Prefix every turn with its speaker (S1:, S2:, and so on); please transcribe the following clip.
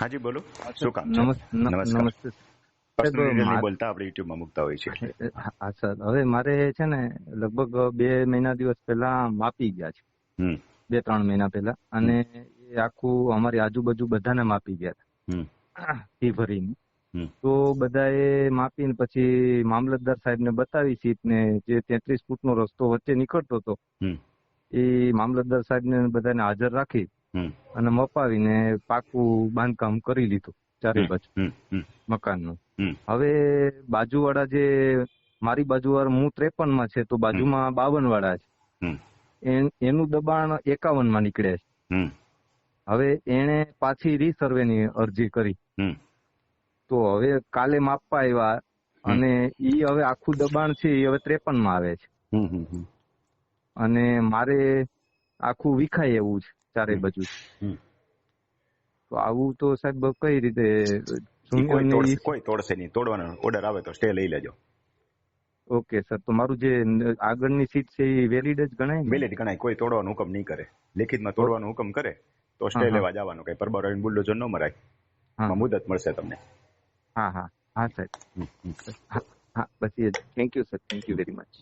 S1: હાજી બોલો. શું કામ
S2: ન-. નમસ્તે. સાહેબ,
S1: બોલતા આપણે યુટ્યુબમાં મૂકતા હોય છે
S2: હા સર. હવે મારે છે ને લગભગ બે મહિના દિવસ પહેલા માપી ગયા છે. બે ત્રણ મહિના પહેલા. અને એ આખું અમારી આજુબાજુ બધાને માપી ગયા હતા. ફી ભરીને. તો બધાએ માપીને પછી મામલતદાર સાહેબને બતાવી સીટ ને જે તેત્રીસ ફૂટનો રસ્તો વચ્ચે નીકળતો હતો. એ મામલતદાર સાહેબને બધાને હાજર રાખી. અને મપાવીને પાકું બાંધકામ કરી લીધું ચારે બાજુ. મકાનનું. હવે બાજુવાળા જે મારી બાજુવાળા હું ત્રેપનમાં છે તો બાજુમાં બાવન વાળા છે. એનું દબાણ એકાવનમાં નીકળે છે. હવે એને પાછી રીસર્વે ની અરજી કરી. તો હવે કાલે માપવા આવ્યા અને ઈ હવે આખું દબાણ છે એ હવે ત્રેપનમાં આવે છે. અને મારે આખું વિખાય એવું છે. ચારે બાજુ તો આવું તો સાહેબ કઈ રીતે
S1: કોઈ તોડશે નહીં. તોડવાનો ઓર્ડર આવે તો સ્ટે લઈ લેજો.
S2: Okay sir. તો મારું જે આગળની સીટ છે એ વેલિડ જ ગણાય?
S1: વેલિડ ગણાય. કોઈ તોડવાનો હુકમ નહીં કરે. લેખિતમાં તોડવાનો હુકમ કરે તો સ્ટે. લેવા જવાનું. કઈ પરબાર આવીને બુલડોઝર ન મરાય.
S2: હા.
S1: મુદત મળશે તમને.
S2: હા હા. હા સાહેબ. હા બસ thank you sir thank you very much